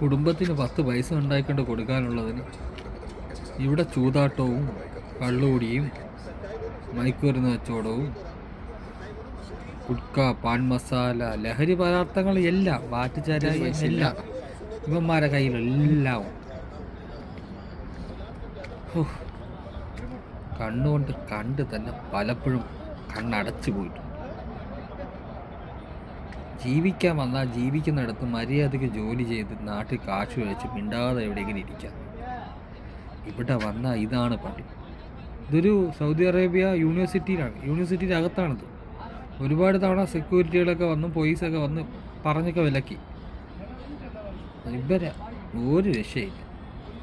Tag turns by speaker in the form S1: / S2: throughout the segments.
S1: കുടുംബത്തിന് പത്ത് പൈസ ഉണ്ടായിക്കൊണ്ട് കൊടുക്കാനുള്ളതിന് ഇവിടെ ചൂതാട്ടവും കള്ളുകൂടിയും മയക്കുമരുന്ന് കച്ചവടവും കുട്ക പാൻ മസാല ലഹരി പദാർത്ഥങ്ങൾ എല്ലാം വാറ്റുചാര എല്ലാം ഇവന്മാരെ കയ്യിലെല്ലാം. കണ്ണുകൊണ്ട് കണ്ട് തന്നെ പലപ്പോഴും കണ്ണടച്ചു പോയിട്ടുണ്ട്. ജീവിക്കാൻ വന്നാൽ ജീവിക്കുന്നിടത്ത് മര്യാദയ്ക്ക് ജോലി ചെയ്ത് നാട്ടിൽ കാശ് കഴിച്ച് മിണ്ടാതെ എവിടെയെങ്കിലും ഇരിക്കാം. ഇവിടെ വന്നാൽ ഇതാണ് പണി. ഇതൊരു സൗദി അറേബ്യ യൂണിവേഴ്സിറ്റിയിലാണ്. യൂണിവേഴ്സിറ്റിയുടെ അകത്താണിത് ഒരുപാട് തവണ സെക്യൂരിറ്റികളൊക്കെ വന്ന് പോലീസൊക്കെ വന്ന് പറഞ്ഞൊക്കെ വിലക്കി. ഇവരെ ഒരു രക്ഷയില്ല.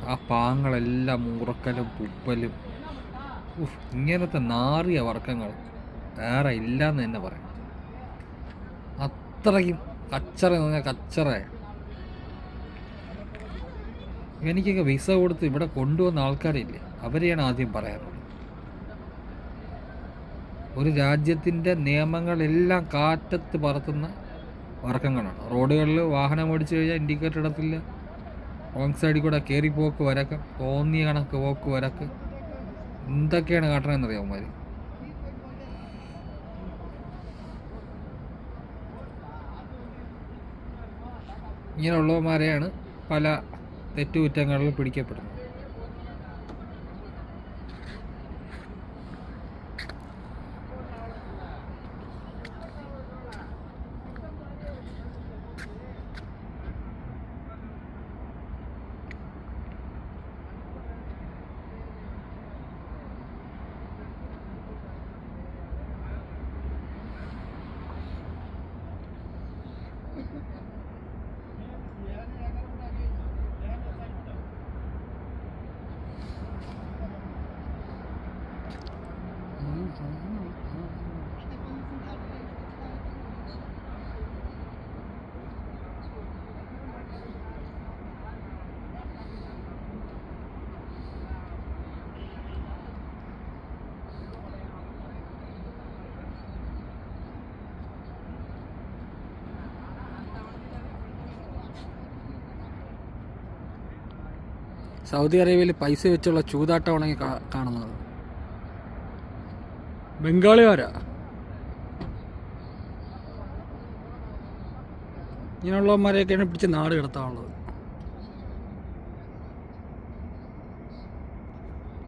S1: ആ പാങ്ങളെല്ലാം മുറക്കലും പുപ്പലും ഇങ്ങനത്തെ നാറിയ വർക്കങ്ങൾ വേറെ ഇല്ലയെന്ന് തന്നെ പറയാം. അത്രയ്ക്കും കച്ചറ എന്ന് പറഞ്ഞാൽ കച്ചറ. എനിക്കൊക്കെ വിസ കൊടുത്ത് ഇവിടെ കൊണ്ടുവന്ന ആൾക്കാരില്ലേ അവരെയാണ് ആദ്യം പറയാറുള്ളത് ഒരു രാജ്യത്തിന്റെ നിയമങ്ങളെല്ലാം കാറ്റത്ത് പറത്തുന്ന വർക്കങ്ങളാണ് റോഡുകളിൽ വാഹനം ഓടിച്ചു കഴിഞ്ഞാൽ ഇൻഡിക്കേറ്റർ ഇടത്തില്ല. റോങ് സൈഡിൽ കൂടെ കയറി പോക്ക് വരക്ക് തോന്നിയ കണക്ക് പോക്ക് വരക്ക്. എന്തൊക്കെയാണ് കാട്ടണമെന്നറിയാം ഇങ്ങനെയുള്ളവന്മാരെയാണ് പല തെറ്റുകുറ്റങ്ങളിൽ പിടിക്കപ്പെടുന്നത്.
S2: സൗദി അറേബ്യയിൽ പൈസ വെച്ചുള്ള ചൂതാട്ടമാണ് ഈ കാ- കാണുന്നത്. ബംഗാളിമാരാ ഇങ്ങനെയുള്ളവന്മാരെയൊക്കെയാണ് പിടിച്ച് നാട് കിടത്താനുള്ളത്.